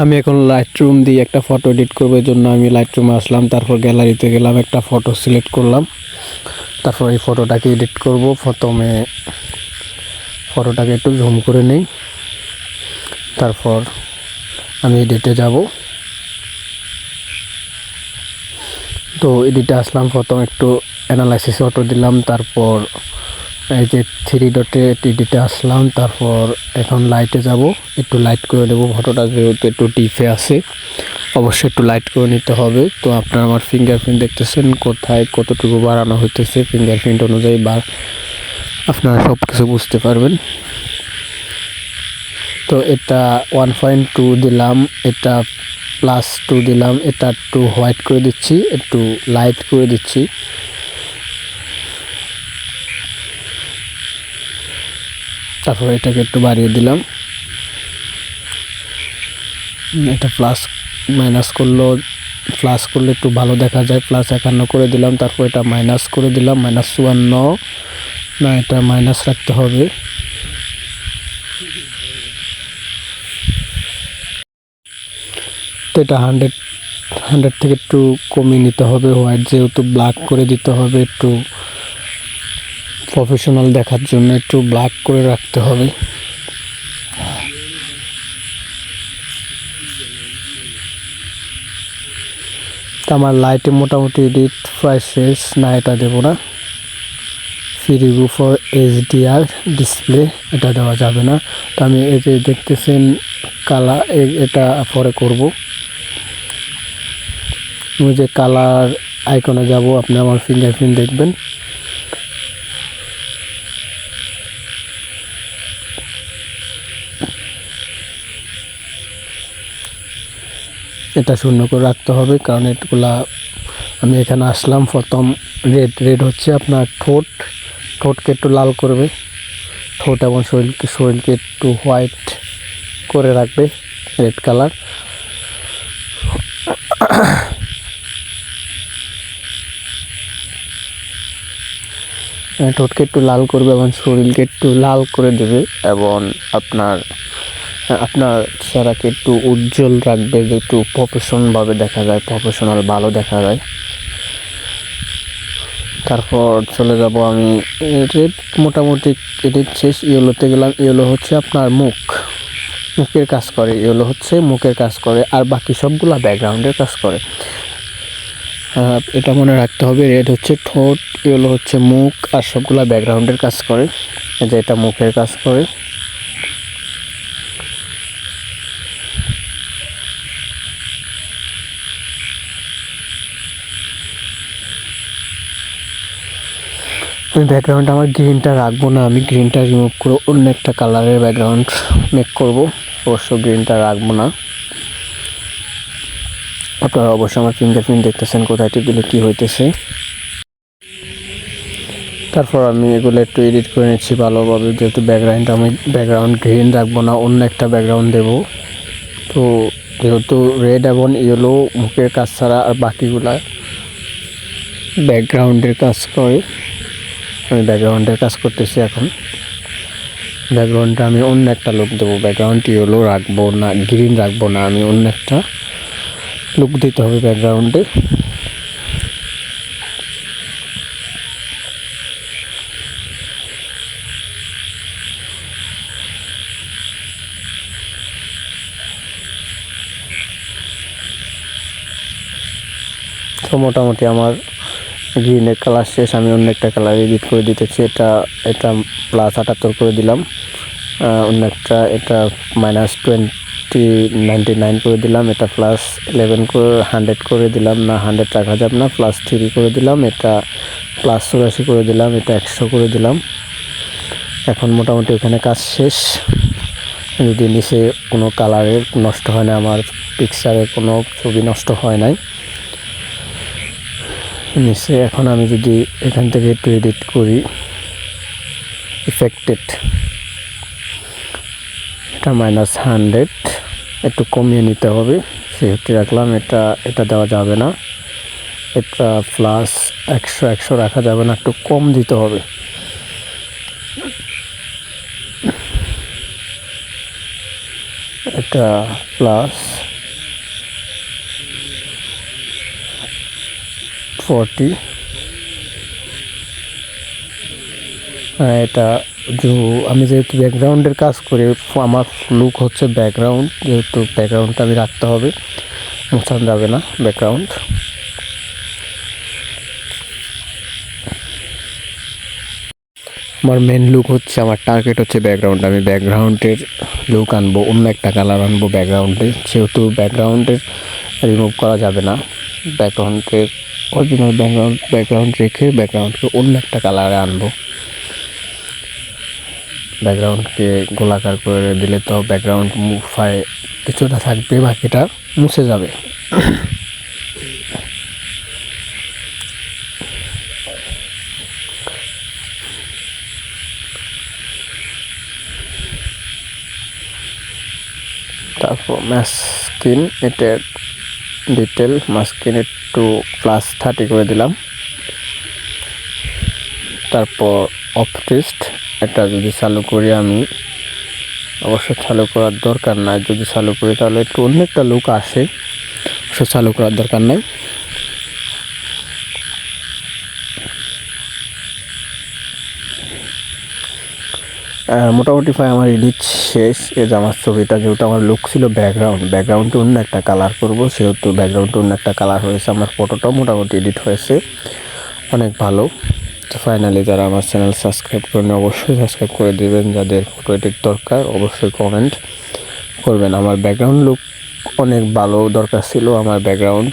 আমি এখন light room দিয়ে একটা ফটো এডিট করব, এই জন্য আমি লাইট রুমে আসলাম। তারপর গ্যালারিতে গেলাম, একটা ফটো সিলেক্ট করলাম। তারপর এই ফটোটাকে এডিট করব। প্রথমে ফটোটাকে একটু জুম করে নেই। তারপর আমি এডিটে যাব। তো এডিটে আসলাম, প্রথম একটু অ্যানালাইসিস অটো দিলাম। তারপর এই যে থ্রি ডটে এডিটে আসলাম, তারপর এখন লাইটে যাব। একটু লাইট করে দেবো ফটোটা যেহেতু একটু ডিপে আছে। অবশ্যই একটু লাইট করে নিতে হবে। তো আপনারা আমার ফিঙ্গারপ্রিন্ট দেখতেছেন, কোথায় কতটুকু বাড়ানো হইতেছে ফিঙ্গারপ্রিন্ট অনুযায়ী বা আপনারা সব কিছু বুঝতে পারবেন। তো এটা ওয়ান পয়েন্ট টু দিলাম, এটা প্লাস টু দিলাম, এটা একটু হোয়াইট করে দিচ্ছি, একটু লাইট করে দিচ্ছি। তারপর এটাকে একটু বাড়িয়ে দিলাম। এটা প্লাস মাইনাস করলেও প্লাস করলে একটু ভালো দেখা যায়। প্লাস একান্ন করে দিলাম, তারপর এটা মাইনাস করে দিলাম মাইনাস চুয়ান্ন। না, এটা মাইনাস রাখতে হবে। তো এটা হান্ড্রেড হান্ড্রেড থেকে একটু কমিয়ে নিতে হবে হোয়াইট যেহেতু ব্ল্যাক করে দিতে হবে, একটু প্রফেশনাল দেখার জন্য একটু ব্ল্যাক করে রাখতে হবে। আমার লাইটে মোটামুটি এডিট প্রায় শেষ, না এটা দেবো না। Free review for HDR display এটা দেওয়া যাবে না। তো আমি এই যে দেখতেছেন কালা এটা পরে করব। আমি যে কালার আইকনে যাব, আপনি আমার ফিঙ্গারপ্রিন্ট দেখবেন। এটা শূন্য করে রাখতে হবে, কারণ এগুলা আমি এখানে আসলাম। প্রথম রেড রেড হচ্ছে আপনার ঠোঁট। ঠোঁটকে একটু লাল করবে। ঠোঁট এবং শরীরকে শরীরকে একটু হোয়াইট করে রাখবে রেড কালার ঠোঁটকে একটু লাল করবে এবং শরীরকে একটু লাল করে দেবে এবং আপনার আপনার চেহারাকে একটু উজ্জ্বল রাখবে যে একটু প্রফেশনভাবে দেখা যায় প্রফেশনাল ভালো দেখা যায়। তারপর চলে যাব আমি রেড মোটামুটি এডিট শেষ, ইয়েলোতে গেলাম, ইয়েলো হচ্ছে আপনার মুখ। মুখের কাজ করে, ইয়েলো হচ্ছে মুখের কাজ করে, আর বাকি সবগুলা ব্যাকগ্রাউন্ডের কাজ করে। এটা মনে রাখতে হবে, রেড হচ্ছে ঠোঁট, ইয়েলো হচ্ছে মুখ, আর সবগুলা ব্যাকগ্রাউন্ডের কাজ করে। যে এটা মুখের কাজ করে। আমি ব্যাকগ্রাউন্ড আমার গ্রিনটা রাখব না, আমি গ্রিনটা রিমুভ করে অন্য একটা কালারের ব্যাকগ্রাউন্ড মেক করব। অবশ্য গ্রিনটা রাখব না। আপনারা অবশ্যই আমার ফিঙ্গারপ্রিন্ট দেখতেছেন কোথায় টিপ দিলে কী হইতেছে। তারপর আমি এগুলো একটু এডিট করে নিচ্ছি ভালোভাবে, যেহেতু ব্যাকগ্রাউন্ড আমি ব্যাকগ্রাউন্ড গ্রিন রাখব না, অন্য একটা ব্যাকগ্রাউন্ড দেবো। তো যেহেতু রেড এবং ইয়েলো মুখের কাজ ছাড়া আর বাকিগুলা ব্যাকগ্রাউন্ডের কাজ করে। আমি ব্যাকগ্রাউন্ডের কাজ করতেছি এখন। ব্যাকগ্রাউন্ডটা আমি অন্য একটা লুক দেবো। ব্যাকগ্রাউন্ড ইয়েলো রাখব না গ্রিন রাখব না। আমি অন্য একটা লুক দিতে হবে ব্যাকগ্রাউন্ডে তো মোটামুটি আমার গ্রিনের কালার শেষ, আমি অন্য একটা কালার এডিট করে দিতেছি, এটা এটা প্লাস আটাত্তর করে দিলাম। অন্য একটা, এটা মাইনাস টোয়েন্টি নাইনটি নাইন করে দিলাম, এটা প্লাস ইলেভেন করে হান্ড্রেড করে দিলাম, না হান্ড্রেড রাখা যাবে না প্লাস থ্রি করে দিলাম, এটা প্লাস চুরাশি করে দিলাম, এটা একশো করে দিলাম। এখন মোটামুটি ওখানে কাজ শেষ। যদি নিচে কোনো কালারের নষ্ট হয় না, আমার পিকচারের কোনো ছবি নষ্ট হয় নাই। নিচে এখন আমি যদি এখান থেকে একটু এডিট করি ইফেক্টেড এটা মাইনাস হান্ড্রেড একটু কমিয়ে নিতে হবে, সেহেতু রাখলাম, এটা এটা দেওয়া যাবে না, এটা প্লাস একশো একশো রাখা যাবে না, একটু কম দিতে হবে। এটা প্লাস ফর্টি। এটা যে আমি যেহেতু ব্যাকগ্রাউন্ডের কাজ করি, আমার লুক হচ্ছে ব্যাকগ্রাউন্ড, যেহেতু ব্যাকগ্রাউন্ডটা আমি রাখতে হবে, মোছান যাবে না ব্যাকগ্রাউন্ড। আমার মেন লুক হচ্ছে, আমার টার্গেট হচ্ছে ব্যাকগ্রাউন্ড, আমি ব্যাকগ্রাউন্ডের লুক আনব, অন্য একটা কালার আনব ব্যাকগ্রাউন্ডে, যেহেতু ব্যাকগ্রাউন্ডের রিমুভ করা যাবে না, ব্যাকগ্রাউন্ডের অরিজিনাল ব্যাকগ্রাউন্ড ব্যাকগ্রাউন্ড রেখে ব্যাকগ্রাউন্ডকে অন্য একটা কালারে আনব। ব্যাকগ্রাউন্ডকে গোলাকার করে দিলে তো ব্যাকগ্রাউন্ড মুফায় কিছুটা থাকবে, বাকিটা মুছে যাবে। তারপর মাস্কিন এটার ডিটেল মাস্কিন একটু প্লাস থার্টি করে দিলাম। তারপর অফ টেস্ট এটা যদি চালু করি আমি অবশ্য চালু করার দরকার নাই। যদি চালু করি তাহলে একটু অন্য একটা লুক আসে অবশ্য চালু করার দরকার নাই। মোটামুটি ভাই আমার এডিট শেষ। এ যে আমার ছবিটা যেহেতু আমার লুক ছিল ব্যাকগ্রাউন্ড ব্যাকগ্রাউন্ডে অন্য একটা কালার করব। সেহেতু ব্যাকগ্রাউন্ডে অন্য একটা কালার হয়েছে। আমার ফটোটাও মোটামুটি এডিট হয়েছে। অনেক ভালো। তো ফাইনালি যারা আমার চ্যানেল সাবস্ক্রাইব করেন, অবশ্যই সাবস্ক্রাইব করে দেবেন। যাদের ফটো এডিট দরকার, অবশ্যই কমেন্ট করবেন। আমার ব্যাকগ্রাউন্ড লুক অনেক ভালো দরকার ছিল। আমার ব্যাকগ্রাউন্ড